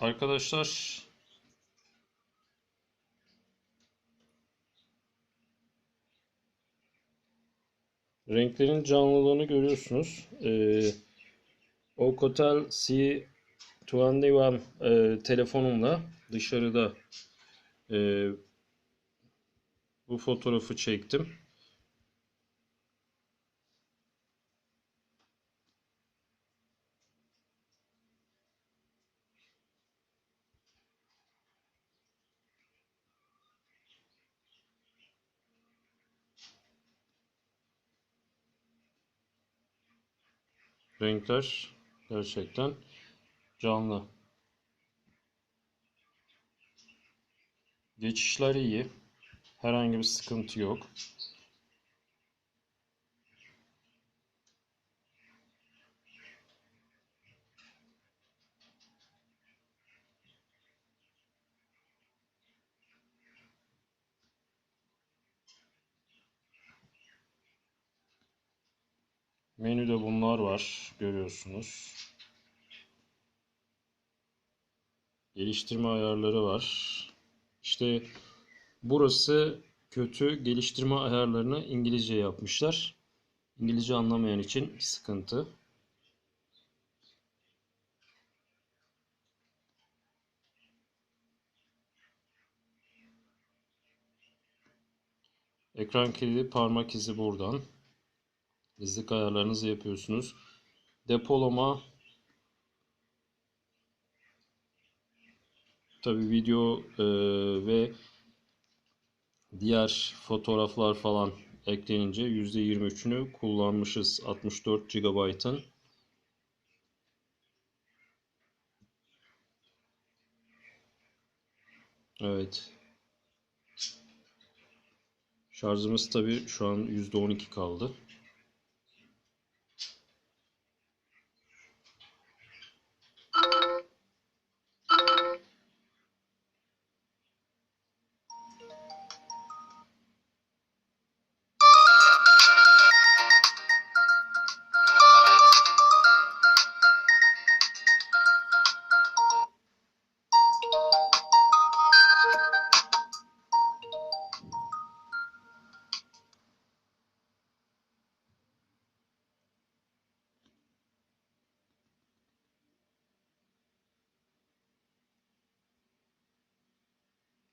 Arkadaşlar renklerin canlılığını görüyorsunuz. Ee, Alcatel C21 e, telefonumla dışarıda e, bu fotoğrafı çektim. Renkler gerçekten canlı. Geçişler iyi. Herhangi bir sıkıntı yok. Menüde bunlar var. Görüyorsunuz. Geliştirme ayarları var. İşte burası kötü geliştirme ayarlarını İngilizce yapmışlar. İngilizce anlamayan için sıkıntı. Ekran kilidi parmak izi buradan. Gizlilik ayarlarınızı yapıyorsunuz. Depolama tabi video e, ve diğer fotoğraflar falan eklenince %23'ünü kullanmışız 64 GB'ın. Evet. Şarjımız tabi şu an %12 kaldı.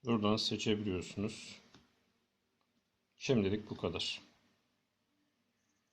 Buradan seçebiliyorsunuz. Şimdilik bu kadar.